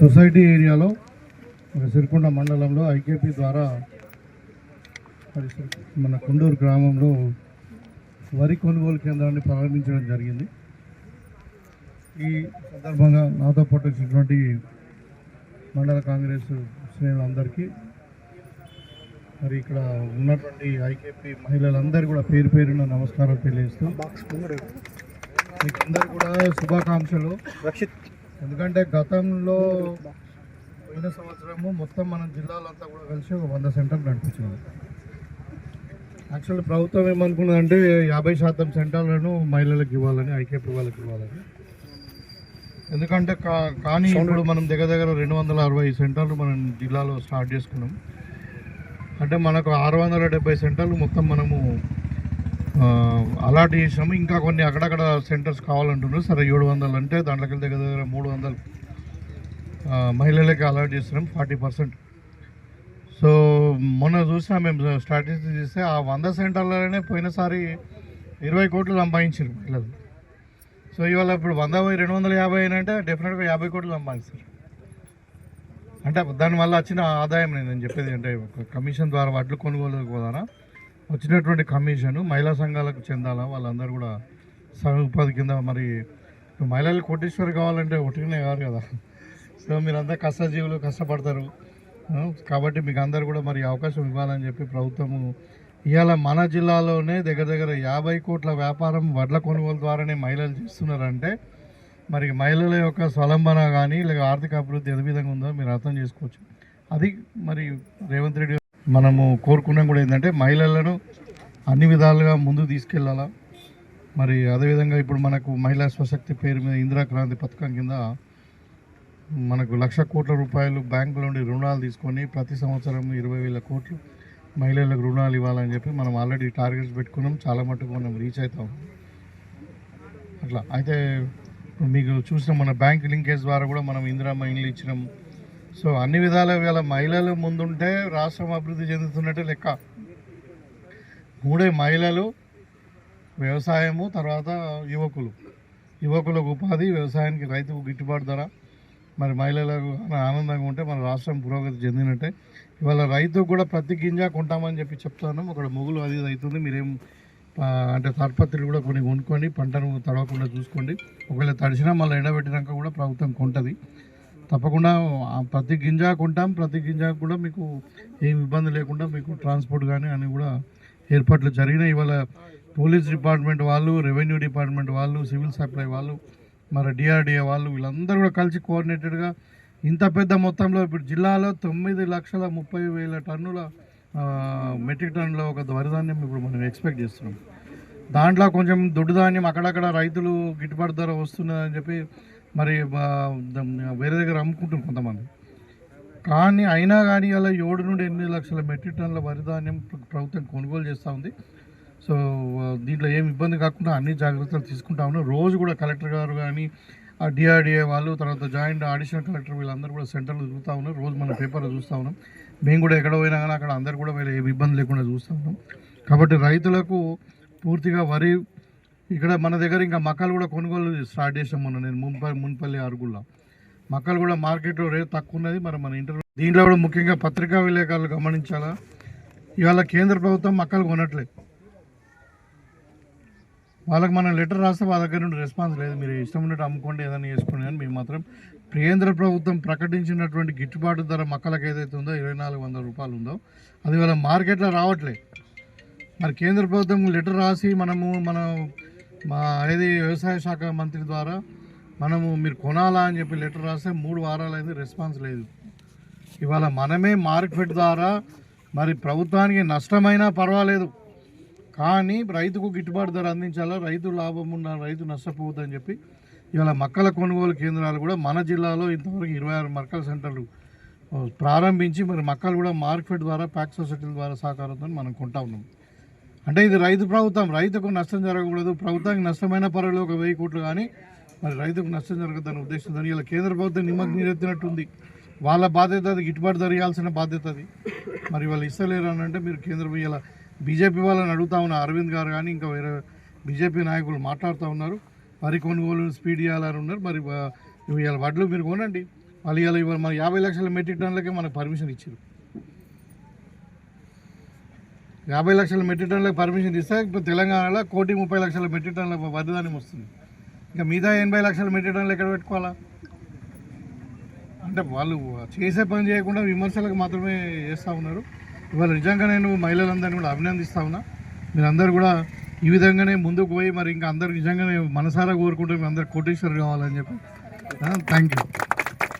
Society ఏరియాలో సిరికొండ మండలంలో IKP ద్వారా మరి మన కొండూరు గ్రామంలో వరి కొనుగోలు కేంద్రాన్ని ప్రారంభించడం జరిగింది. ఈ సందర్భంగా నాతో పాటు వచ్చినటువంటి మండల కాంగ్రెస్ శ్రేణులందరికీ మరి ఇక్కడ ఉన్నటువంటి ఐకేపీ మహిళలందరూ కూడా పేరు పేరున నమస్కారం తెలియజేస్తూ మీకు అందరు కూడా శుభాకాంక్షలు. రక్షిత్ ఎందుకంటే గతంలో పోయిన సంవత్సరము మొత్తం మన జిల్లాలో అంతా కూడా కలిసి ఒక వంద సెంటర్లు నడిపించింది యాక్చువల్లీ ప్రభుత్వం ఏమనుకున్నదంటే యాభై శాతం సెంటర్లను మహిళలకు ఇవ్వాలని ఐకేపీ వాళ్ళకి ఇవ్వాలని. ఎందుకంటే కా కానీ ఇప్పుడు మనం దగ్గర దగ్గర రెండు వందల అరవై సెంటర్లు మనం జిల్లాలో స్టార్ట్ చేసుకున్నాం. అంటే మనకు ఆరు వందల డెబ్బై సెంటర్లు మొత్తం మనము అలాట్ చేసినాము. ఇంకా కొన్ని అక్కడక్కడ సెంటర్స్ కావాలంటున్నారు. సరే ఏడు వందలు అంటే దాంట్లోకి దగ్గర దగ్గర మూడు వందలు మహిళలకి అలాట్ చేస్తున్నాం ఫార్టీ పర్సెంట్. సో మొన్న చూసినా మేము స్ట్రాటజీ చేస్తే ఆ వంద సెంటర్లలోనే పోయినసారి ఇరవై కోట్లు సంపాదించారు మహిళలు. సో ఇవాళ ఇప్పుడు వంద రెండు వందల యాభై అయినంటే డెఫినెట్గా యాభై కోట్లు సంపాదిస్తారు. అంటే దానివల్ల వచ్చిన ఆదాయం నేను చెప్పేది అంటే ఒక కమిషన్ ద్వారా వడ్లు కొనుగోలు పోదానా వచ్చినటువంటి కమిషన్ మహిళా సంఘాలకు చెందాలా? వాళ్ళందరూ కూడా స్వయం ఉపాధి కింద మరి మహిళలు కోటేశ్వర కావాలంటే ఒకటినే కాదు కదా. సో మీరంతా కష్టజీవులు కష్టపడతారు. కాబట్టి మీకు అందరు కూడా మరి అవకాశం ఇవ్వాలని చెప్పి ప్రభుత్వము ఇవాళ మన జిల్లాలోనే దగ్గర దగ్గర యాభై కోట్ల వ్యాపారం వడ్ల కొనుగోలు ద్వారానే మహిళలు చేస్తున్నారంటే మరి మహిళల యొక్క స్వలంబన కానీ లేక ఆర్థిక అభివృద్ధి ఏ విధంగా ఉందో మీరు అర్థం చేసుకోవచ్చు. అది మరి రేవంత్ రెడ్డి మనము కోరుకున్నాం కూడా ఏంటంటే మహిళలను అన్ని విధాలుగా ముందు తీసుకెళ్ళాలా. మరి అదేవిధంగా ఇప్పుడు మనకు మహిళా స్వశక్తి పేరు మీద ఇందిరా క్రాంతి పథకం కింద మనకు లక్ష కోట్ల రూపాయలు బ్యాంకుల నుండి రుణాలు తీసుకొని ప్రతి సంవత్సరం ఇరవై వేల కోట్లు మహిళలకు రుణాలు ఇవ్వాలని చెప్పి మనం ఆల్రెడీ టార్గెట్స్ పెట్టుకున్నాం. చాలా మటుకు మనం రీచ్ అవుతాం. అట్లా. అయితే మీకు చూసిన మన బ్యాంక్ లింకేజ్ ద్వారా కూడా మనం ఇందిరామ్మ ఇండ్లు ఇచ్చినాం. సో అన్ని విధాల వేళ మహిళలు ముందుంటే రాష్ట్రం అభివృద్ధి చెందుతున్నట్టే లెక్క. మూడే మహిళలు వ్యవసాయము తర్వాత యువకులు. యువకులకు ఉపాధి వ్యవసాయానికి రైతుకు గిట్టుబాటు ధర. మరి మహిళలకు ఆనందంగా ఉంటే మన రాష్ట్రం పురోగతి చెందినట్టే. ఇవాళ రైతు కూడా ప్రతి గింజ కొంటామని చెప్పి చెప్తాను అక్కడ మొగులు అది ఇది అవుతుంది. మీరేం అంటే తాడ్పత్రులు కూడా కొన్ని కొనుక్కోండి పంటను తడవకుండా చూసుకోండి. ఒకవేళ తడిసినా మళ్ళీ ఎండబెట్టినాక కూడా ప్రభుత్వం కొంటది. తప్పకుండా ఆ ప్రతి గింజ కొంటాం ప్రతి గింజ కూడా మీకు ఏమి ఇబ్బంది లేకుండా మీకు ట్రాన్స్పోర్ట్ కానీ అని కూడా ఏర్పాట్లు జరిగినాయి. ఇవాళ పోలీస్ డిపార్ట్మెంట్ వాళ్ళు రెవెన్యూ డిపార్ట్మెంట్ వాళ్ళు సివిల్ సప్లై వాళ్ళు మరి డిఆర్డిఏ వాళ్ళు వీళ్ళందరూ కూడా కలిసి కోఆర్డినేటెడ్గా ఇంత పెద్ద మొత్తంలో ఇప్పుడు జిల్లాలో తొమ్మిది లక్షల ముప్పై వేల టన్నుల మెట్రిక్ టన్నుల ఒక వరిధాన్యం ఇప్పుడు మనం ఎక్స్పెక్ట్ చేస్తున్నాం. దాంట్లో కొంచెం దొడ్డు ధాన్యం అక్కడక్కడ రైతులు గిట్టుబాటు ధర వస్తున్నదని చెప్పి మరి వేరే దగ్గర అమ్ముకుంటారు కొంతమంది. కానీ అయినా కానీ అలా ఏడు నుండి ఎనిమిది లక్షల మెట్రిక్ టన్నుల వరి ధాన్యం ప్రభుత్వం కొనుగోలు చేస్తూ ఉంది. సో దీంట్లో ఏం ఇబ్బంది కాకుండా అన్ని జాగ్రత్తలు తీసుకుంటా ఉన్నాం రోజు కూడా కలెక్టర్ గారు కానీ ఆ డిఆర్డిఏ వాళ్ళు తర్వాత జాయింట్ అడిషనల్ కలెక్టర్ వీళ్ళందరూ కూడా సెంటర్లో చూస్తూ ఉన్నారు. రోజు మన పేపర్లో చూస్తూ ఉన్నాం. మేము కూడా ఎక్కడ పోయినా కానీ అక్కడ అందరు కూడా వీళ్ళు ఏమి ఇబ్బంది లేకుండా చూస్తూ ఉన్నాం. కాబట్టి రైతులకు పూర్తిగా వరి ఇక్కడ మన దగ్గర ఇంకా మక్కలు కూడా కొనుగోలు స్టార్ట్ చేసాం మొన్న నేను మున్పల్లి మున్పల్లి అరుగుల్లో. మక్కలు కూడా మార్కెట్లో రేట్ తక్కువ ఉన్నది మరి మన ఇంటర్ దీంట్లో కూడా ముఖ్యంగా పత్రికా విలేకరులు గమనించాలా? ఇవాళ కేంద్ర ప్రభుత్వం మక్కలు కొనట్లేదు వాళ్ళకి మనం లెటర్ రాస్తే వాళ్ళ దగ్గర నుండి రెస్పాన్స్ లేదు. మీరు ఇష్టం ఉన్నట్టు అమ్ముకోండి ఏదైనా చేసుకోండి అని మేము మాత్రం కేంద్ర ప్రభుత్వం ప్రకటించినటువంటి గిట్టుబాటు ధర మొక్కలకు ఏదైతే ఉందో ఇరవై నాలుగు వందల రూపాయలు ఉందో అది వాళ్ళ మార్కెట్లో రావట్లేదు మరి కేంద్ర ప్రభుత్వం లెటర్ రాసి మనము మనం మా అనేది వ్యవసాయ శాఖ మంత్రి ద్వారా మనము మీరు కొనాలా అని చెప్పి లెటర్ రాస్తే మూడు వారాలైంది రెస్పాన్స్ లేదు. ఇవాళ మనమే మార్కెట్ ద్వారా మరి ప్రభుత్వానికి నష్టమైనా పర్వాలేదు. కానీ రైతుకు గిట్టుబాటు ధర అందించాలా రైతు లాభం ఉన్న రైతు నష్టపోవద్దని చెప్పి ఇవాళ మక్కల కొనుగోలు కేంద్రాలు కూడా మన జిల్లాలో ఇంతవరకు ఇరవై ఆరు మక్కల సెంటర్లు ప్రారంభించి మరి మక్కలు కూడా మార్కెట్ ద్వారా ప్యాక్ సొసైటీల ద్వారా సహకారంతో మనం కొంటా ఉన్నాం. అంటే ఇది రైతు ప్రభుత్వం రైతుకు నష్టం జరగకూడదు ప్రభుత్వానికి నష్టమైన పర్వాలేదు ఒక వెయ్యి కోట్లు కానీ మరి రైతుకు నష్టం జరగదన్న ఉద్దేశంతో ఇలా కేంద్ర ప్రభుత్వం నిమ్మకు నీరెత్తినట్టుంది. వాళ్ళ బాధ్యత అది గిట్టుబాటు ధర బాధ్యత అది. మరి వాళ్ళు ఇస్తలేరు అని అంటే మీరు కేంద్ర ఇలా బీజేపీ వాళ్ళని అడుగుతా ఉన్న అరవింద్ గారు కానీ ఇంకా వేరే బీజేపీ నాయకులు మాట్లాడుతూ ఉన్నారు. వరి కొనుగోలు స్పీడ్ చేయాలని ఉన్నారు. మరి ఇవాళ వడ్లు మీరు కొనండి. వాళ్ళు ఇవాళ ఇవాళ మన యాభై లక్షల మెట్రిక్ టన్నులకే మనకు పర్మిషన్ ఇచ్చారు యాభై లక్షల మెట్రిక్ టన్నులకు పర్మిషన్ ఇస్తే ఇప్పుడు తెలంగాణలో కోటి ముప్పై లక్షల మెట్రిక్ టన్నుల వరదానం వస్తుంది. ఇంకా మిగతా ఎనభై లక్షల మెట్రిక్ టన్నులు ఎక్కడ పెట్టుకోవాలా? అంటే వాళ్ళు చేసే పని చేయకుండా విమర్శలకు మాత్రమే చేస్తూ ఉన్నారు. ఇవాళ నిజంగా నేను మహిళలందరినీ కూడా అభినందిస్తా ఉన్నా. మీరందరూ కూడా ఈ విధంగానే ముందుకు పోయి మరి ఇంకా అందరు నిజంగానే మనసారా కోరుకుంటే మీ అందరు కోటేశ్వర్ కావాలని చెప్పి. Thank you